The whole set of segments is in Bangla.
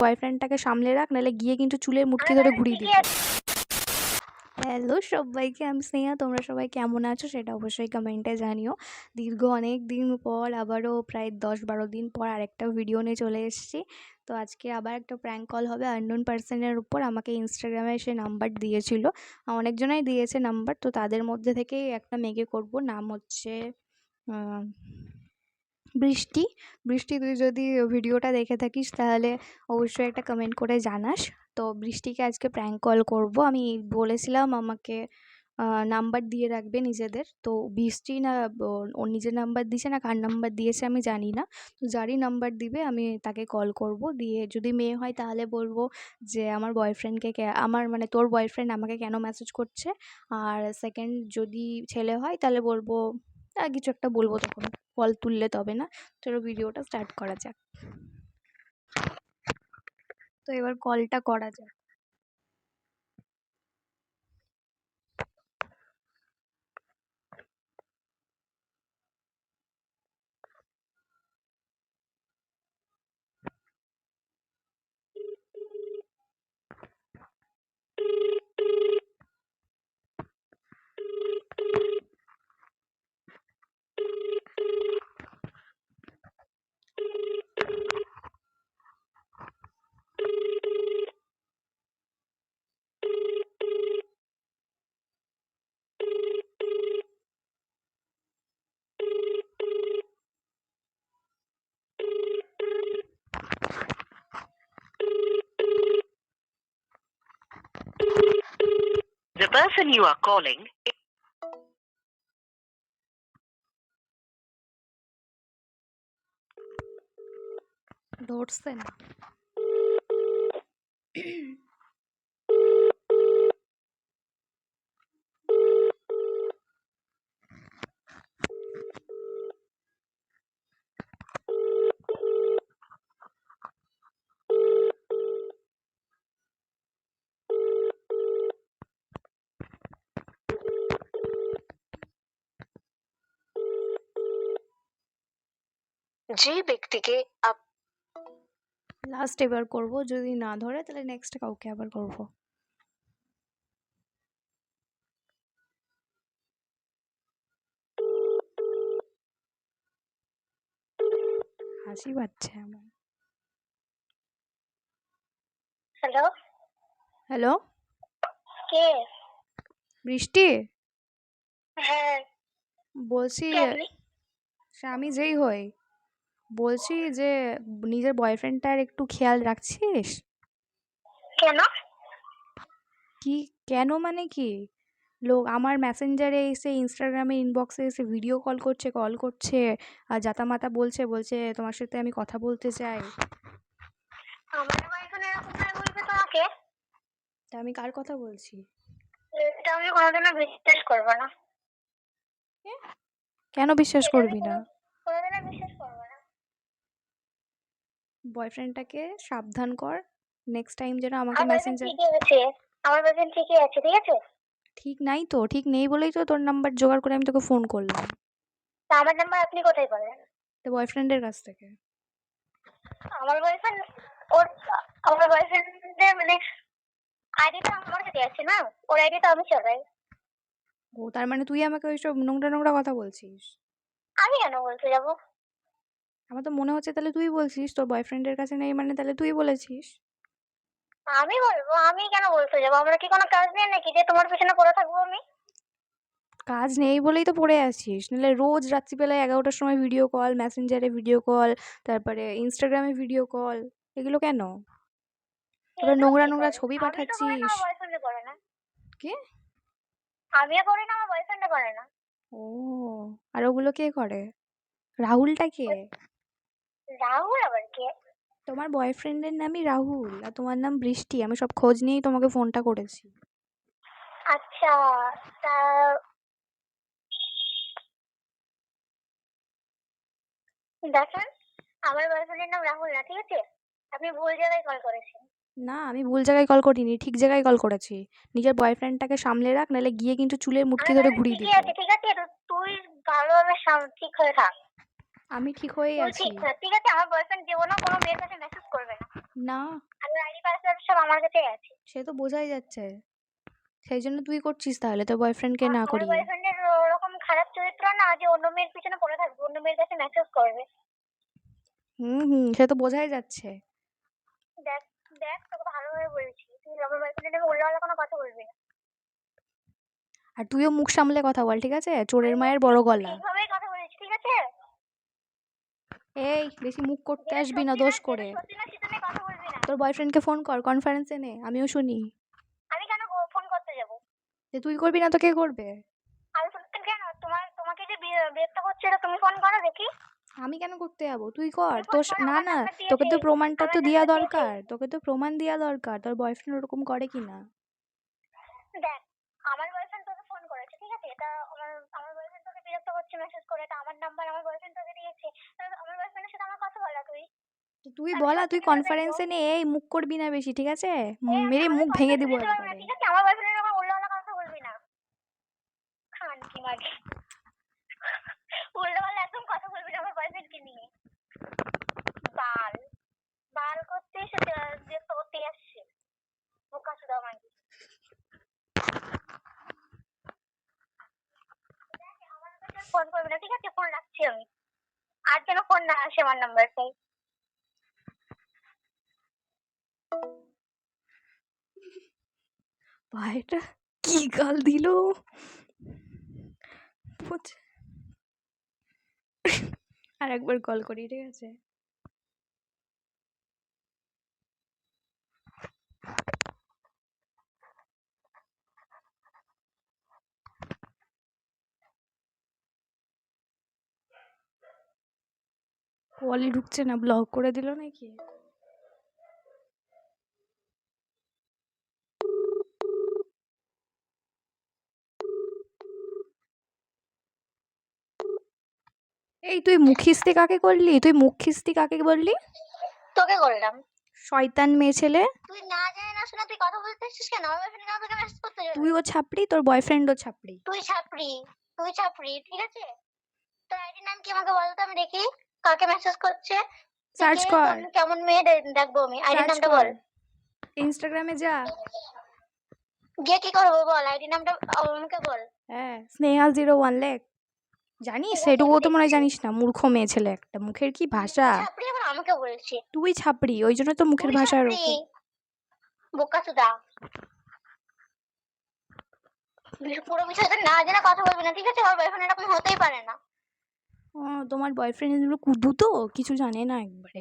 বয়ফ্রেন্ডটাকে সামলে রাখ নাহলে গিয়ে কিন্তু চুলের মুটকি ধরে ঘুরিয়ে দিবি। হ্যালো সবাইকে আমি স্নেহা তোমরা সবাই কেমন আছো সেটা অবশ্যই কমেন্টে জানিও। দীর্ঘ অনেক দিন পর আবারও প্রায় দশ বারো দিন পর আরেকটা ভিডিও নিয়ে চলে এসেছি। তো আজকে আবার একটা প্র্যাঙ্ক কল হবে। আননোন পার্সনের উপর আমাকে ইনস্টাগ্রামে সে নাম্বার দিয়েছিল। অনেকজনাই দিয়েছে নাম্বার তো তাদের মধ্যে থেকেই একটা মেয়েকে করব। নাম হচ্ছে বৃষ্টি বৃষ্টি তুই যদি ভিডিওটা দেখে থাকিস তাহলে অবশ্যই একটা কমেন্ট করে জানাস। তো বৃষ্টিকে আজকে প্র্যাঙ্ক কল করব। আমি বলেছিলাম আমাকে নাম্বার দিয়ে রাখবে নিজেদের। তো বৃষ্টি না ওর নিজের নাম্বার দিয়েছে না, কার নাম্বার দিয়েছে আমি জানি না। তো যারই নাম্বার দিবে আমি তাকে কল করব। দিয়ে যদি মেয়ে হয় তাহলে বলব যে আমার বয়ফ্রেন্ডকে আমার মানে তোর বয়ফ্রেন্ড আমাকে কেন মেসেজ করছে? আর সেকেন্ড যদি ছেলে হয় তাহলে বলব আর কিছু একটা বলব তখন। কল তুললে তবে না। চলো ভিডিওটা স্টার্ট করা যাক। তো এবার কলটা করা যাক। The person you are calling. Dotson. যে ব্যক্তিকে আপ লাস্ট এবার করব যদি না ধরে তাহলে নেক্সট কাউকে আবার করব। হাসি পাচ্ছে আমার হ্যালো হ্যালো কে? বৃষ্টি? হ্যাঁ। বলছি কে আপনি? সে আমি যেই হই বলছি যে নিজের বয়ফ্রেন্ডটার একটু খেয়াল রাখছিস? কেন? কি কেন মানে কি? লোক আমার মেসেঞ্জারে এসে ইনস্টাগ্রামে ইনবক্সে এসে ভিডিও কল করছে কল করছে আর জাতামাতা বলছে বলছে তোমার সাথে আমি কথা বলতে চাই। আমার বয়ফ্রেন্ড এরকম করে বলবে তোমাকে? তা আমি কার কথা বলছি? এটা আমি কোনোদিনও বিশ্বাস করব না। কেন বিশ্বাস করবি না? কোনোদিনও বিশ্বাস করব না। বয়ফ্রেন্ডটাকে সাবধান কর। নেক্সট টাইম যেন আমাকে আমার বয়ফ্রেন্ড মেসেঞ্জার ঠিকই আছে। আমার বয়ফ্রেন্ড ঠিকই আছে ঠিক আছে? ঠিক নাই তো ঠিক নেই বলেই তো তোর নাম্বার জোগাড় করে আমি তোকে ফোন করলাম। তা আমার নাম্বার আপনি কোথায় পাবেন? তো বয়ফ্রেন্ডের কাছ থেকে। আমার বয়ফ্রেন্ড ওর আমার বয়ফ্রেন্ডের মানে আইডিটা আমার কাছে আছে না? ওর আইডিটা আমি চালাই। ও তার মানে তুই আমাকে ওইসব নোংরা নোংরা কথা বলছিস? আমি কেন বলতে যাব? আমার তো মনে হচ্ছে তাহলে তুই বলছিস তোর বয়ফ্রেন্ডের কাছে নেই মানে তাহলে তুই বলেছিস। আমি বলব আমি কেন বলতে যাব? আমরা কি কোনো কাজ নেই নাকি? যে তোমার পিছনে পড়ে থাকব আমি? কাজ নেই বলেই তো পড়ে আছিস। নাহলে রোজ রাত্রিবেলায় এগারোটার সময় ভিডিও কল মেসেঞ্জারে ভিডিও কল তারপরে ইনস্টাগ্রামে ভিডিও কল এগুলো কেন? তারপরে নোংরা নোংরা ছবি পাঠাচ্ছিস। কি? আমিও করি না আমার বয়ফ্রেন্ডে করে না। ও আর ওগুলো কে করে? রাহুলটা কে? রাহুল আবার কে? তোমার বয়ফ্রেন্ডের নামই রাহুল আর তোমার নাম বৃষ্টি। আমি সব খোঁজ নিয়েই তোমাকে ফোনটা করেছি। আচ্ছা তা দেখেন আমার বয়ফ্রেন্ডের নাম রাহুল না ঠিক আছে? আপনি ভুল জায়গায় কল করেছেন। না আমি ভুল জায়গায় কল করিনি ঠিক জায়গায় কল করেছি। নিজের বয়ফ্রেন্ডটাকে সামলে রাখ নাহলে গিয়ে কিন্তু চুলের মুটকি ধরে ঘুরিয়ে দিবি। আছে ঠিক আছে তুই ভালোভাবে সাম- ঠিক হয়ে থাক। আমি ঠিক হয়েই আছি। ঠিক ঠিক আছে আমার বয়ফ্রেন্ড জীবনেও কোনো মেয়ের কাছে মেসেজ করবে না। না। আর আইডি পাসওয়ার্ড সব আমার কাছেই আছে। সে তো বোঝাই যাচ্ছে। সেই জন্য তুই করছিস তাহলে তোর বয়ফ্রেন্ডকে না করিয়ে। বয়ফ্রেন্ডের ওরকম খারাপ চরিত্র না যে অন্য মেয়ের পিছনে পড়ে থাকবে অন্য মেয়ের কাছে মেসেজ করবে। হুম হুম সে তো বোঝাই যাচ্ছে। দেখ দেখ তোকে ভালোভাবে বলছি তুই আমার বয়ফ্রেন্ডের উল্লাওয়ালা কোনো কথা বলবি না। আর তুইও মুখ সামলে কথা বল ঠিক আছে? চোরের মায়ের বড় গলা ঠিকভাবেই কথা বলেছি ঠিক আছে এই বেশি মুখ করতে আসবি না দোষ করে। তোর বয়ফ্রেন্ডকে ফোন কর কনফারেন্সে নে আমিও শুনি। আমি কেন ফোন করতে যাব? যে তুই করবি না তো কে করবে? আমি সত্যি কেন? তোমার তোমাকে যে বিরক্ত করছে এটা তুমি ফোন করো দেখি। আমি কেন করতে যাব? তুই কর ফোন তোর না না তোকে তো প্রমাণটা তো দেওয়া দরকার তোকে তো প্রমাণ দেওয়া দরকার তোর বয়ফ্রেন্ড ওরকম করে কিনা? দেখ আমার বয়ফ্রেন্ড তোকে ফোন করেছে ঠিক আছে এটা আমার আমার বয়ফ্রেন্ড তোকে মেসেজ করে এটা আমার নাম্বার আমার বয়ফ্রেন্ড তোকে দিয়েছে। আমার বয়ফ্রেন্ডের সাথে আমার কথা বলা তুই। তুই বলা তুই কনফারেন্সে নে এই মুখ করবি না বেশি ঠিক আছে? মেরে মুখ ভেঙে দিব ঠিক আছে? আমার বয়ফ্রেন্ডের আমার উল্টোপাল্টা কথা বলবি না। খান কি মাগে উল্টোপাল্টা একদম কথা বলবি না আমার বয়ফ্রেন্ডকে নিয়ে। বাল। বাল করতে এসে বিরক্ত করতে আসছে বোকা সুদা মাগি। ফোন করবি না, ঠিক আছে? ফোন রাখছি আমি। আর যেন ফোন না আসে আমার নাম্বার নাম্বারটাই ভাইটা কি গাল দিল? আর একবার কল করি, ঠিক আছে? কলই ঢুকছে না ব্লক করে দিল নাকি? এই তুই মুখিস্তি কাকে করলি? তুই মুখিস্তি কাকে বললি তোকে করলাম। শয়তান মেয়ে ছেলে। তুই না জানি না শুনে তুই কথা বলতে এসেছিস কেন? আমার বয়ফ্রেন্ড কেন তোকে মেসেজ করতে তুই ও ছাপড়ি তোর বয়ফ্রেন্ডও ছাপড়ি। তুই ছাপড়ি তুই ছাপড়ি ঠিক আছে? তোর আইডি নাম কি আমাকে বল তো আমি দেখি। কাকে মেসেজ করছে? সার্চ কর। কেমন মেয়ে দেখব আমি? আইডি নামটা বল। ইনস্টাগ্রামে যা। গিয়ে কি করব বল? আইডি নামটা আমাকে বল। হ্যাঁ স্নেহাল জিরো ওয়ান লেখ। জানিস সেটুকুও তো মনে হয় জানিস না মূর্খ মেয়ে ছেলে একটা। মুখের কি ভাষা? ছাপড়ি আবার আমাকে বলছি। তুই ছাপড়ি ওই জন্য তো মুখের ভাষা ওরকম বোকা সুদা পুরো বিষয়টা না জেনে কথা বলবি না ঠিক আছে? আমার বয়ফ্রেন্ড এরকম হতেই পারে না। তোমার বয়ফ্রেন্ড এগুলো কুদু তো? কিছু জানে না একবারে।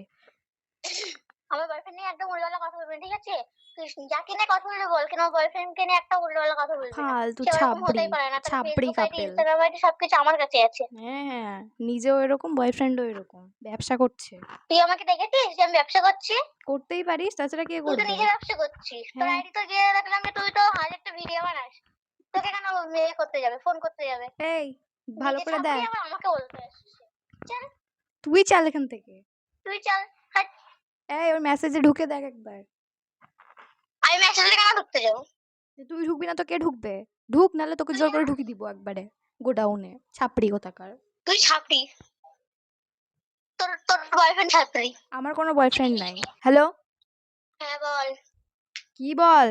আমার বয়ফ্রেন্ড নিয়ে একদম উল্টোপাল্টা কথা বলবি ঠিক আছে? তুই যাকে নিয়ে কথা বলবি বল কিন্তু আমার বয়ফ্রেন্ডকে নিয়ে একটা উল্টোপাল্টা কথা বলবি ফালতু ছাপড়ি ছাপড়ি কাপেল ইনস্টাগ্রাম আইডি সবকিছু আমার কাছে আছে। হ্যাঁ হ্যাঁ নিজেও এরকম বয়ফ্রেন্ডও এরকম ব্যবসা করছে। তুই আমাকে দেখেছিস যে আমি ব্যবসা করছি? করতেই পারিস তাছাড়া কে তুই তো নিজে ব্যবসা করছিস। তোর হ্যাঁ। আইডি তো গিয়ে দেখলাম যে তুই তো হাজারটা ভিডিও বানাস। তোকে কেন মেয়ে করতে যাবে? ফোন করতে যাবে। এই ভালো করে দেখ। আমাকে বলতে আসছিস চল। তুই চাল এখান থেকে। তুই চল এই ওর মেসেজে ঢুকে দেখ একবার। আমি মেসেজে কেন ঢুকতে যাব? তুই ঢুকবি না তো কে ঢুকবে? ঢুক নাহলে তোকে জোর করে ঢুকিয়ে দিব একবারে গোডাউনে ছাপড়ি কোথাকার। তুই ছাপড়ি। তোর তোর বয়ফ্রেন্ড ছাপড়ি। আমার কোনো বয়ফ্রেন্ড নাই। হ্যালো হ্যাঁ বল। কি বল?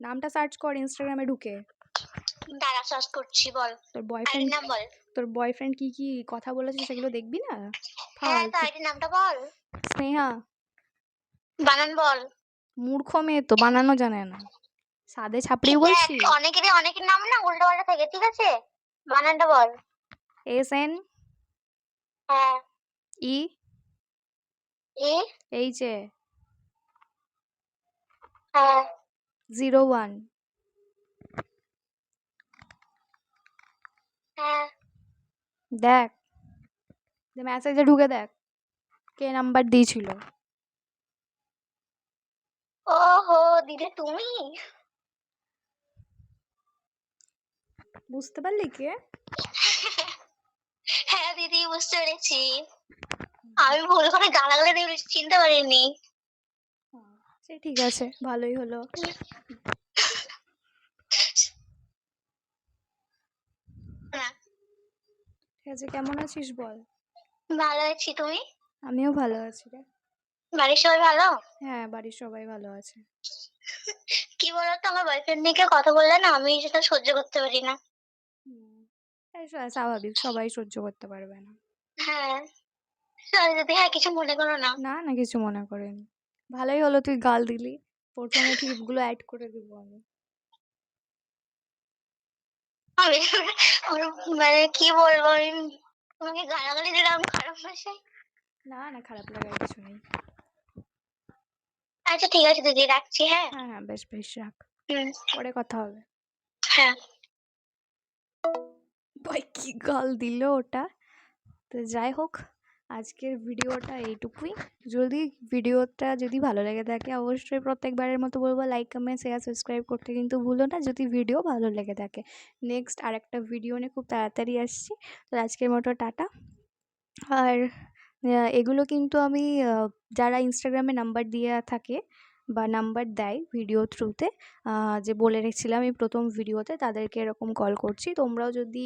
নামটা সার্চ কর ইনস্টাগ্রামে ঢুকে। দাঁড়া সার্চ করছি বল। তোর বয়ফ্রেন্ড নাম বল। তোর বয়ফ্রেন্ড কি কি কথা বলেছে সেগুলো দেখবি না? হ্যাঁ তো আইডি নামটা বল। স্নেহা। বানান বল। মূর্খ মেয়ে তো বানানো জানে না। সাদে ছাপড়ি বলছি অনেকেরই অনেকের নাম না উল্টো পাল্টা থাকে ঠিক আছে? বানানটা বল। S N? হ্যাঁ। ই? A H A? হ্যাঁ। জিরো ওয়ান হ্যাঁ দেখ। মেসেজে ঢুকে দেখ কে নাম্বার দিয়েছিল। ওহো দিদি তুমি? বুঝতে পারলি কে? হ্যাঁ দিদি বুঝতে পেরেছি। আমি ভুল করে গালাগালি দিয়ে চিনতে পারিনি। সে ঠিক আছে ভালোই হলো। ঠিক আছে কেমন আছিস বল? ভালো আছি তুমি? আমিও ভালো আছি রে। বাড়ির সবাই ভালো? হ্যাঁ বাড়ির সবাই ভালো আছে। কি বলতো আমার বয়ফ্রেন্ড নিয়ে কথা বললে না আমি সেটা সহ্য করতে পারি না। স্বাভাবিক সবাই সহ্য করতে পারবে না। হ্যাঁ যদি হ্যাঁ কিছু মনে করো না। না না কিছু মনে করিনি। ভালোই হলো তুই গাল দিলি। প্রথমে টিপগুলো অ্যাড করে দিব আমি। আমি মানে কি বলব আমি তোমাকে গালাগালি দিলাম খারাপ ভাষায় না না খারাপ লাগার কিছু নেই। আচ্ছা ঠিক আছে দিদি রাখছি হ্যাঁ? হ্যাঁ হ্যাঁ বেশ বেশ রাখ। পরে কথা হবে। হ্যাঁ। ভাই কি গাল দিল ওটা? তো যাই হোক। আজকের ভিডিওটা এইটুকুই। যদি ভিডিওটা যদি ভালো লেগে থাকে, অবশ্যই প্রত্যেকবারের মতো বলব লাইক কমেন্ট শেয়ার সাবস্ক্রাইব করতে কিন্তু ভুলো না, যদি ভিডিও ভালো লেগে থাকে। নেক্সট আর একটা ভিডিও নিয়ে খুব তাড়াতাড়ি আসছি। তো আজকের মতো টাটা। আর এগুলো কিন্তু আমি যারা ইনস্টাগ্রামে নাম্বার দিয়ে থাকে বা নাম্বার দেয় ভিডিও থ্রুতে যে বলে রেখেছিলাম এই প্রথম ভিডিওতে তাদেরকে এরকম কল করছি। তোমরাও যদি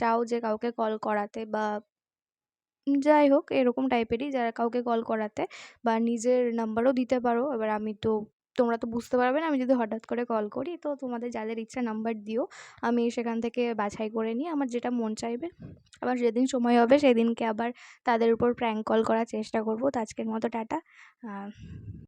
চাও যে কাউকে কল করাতে বা যাই হোক, এরকম টাইপেরই যারা কাউকে কল করাতে বা নিজের নাম্বারও দিতে পারো। এবার আমি তো, তোমরা তো বুঝতে পারবে না, আমি যদি হঠাৎ করে কল করি, তো তোমাদের যাদের ইচ্ছা নাম্বার দিও। আমি সেখান থেকে বাছাই করে নিই আমার যেটা মন চাইবে, আবার যেদিন সময় হবে সেদিনকে আবার তাদের উপর প্র্যাঙ্ক কল করার চেষ্টা করব। তো আজকের মতো টাটা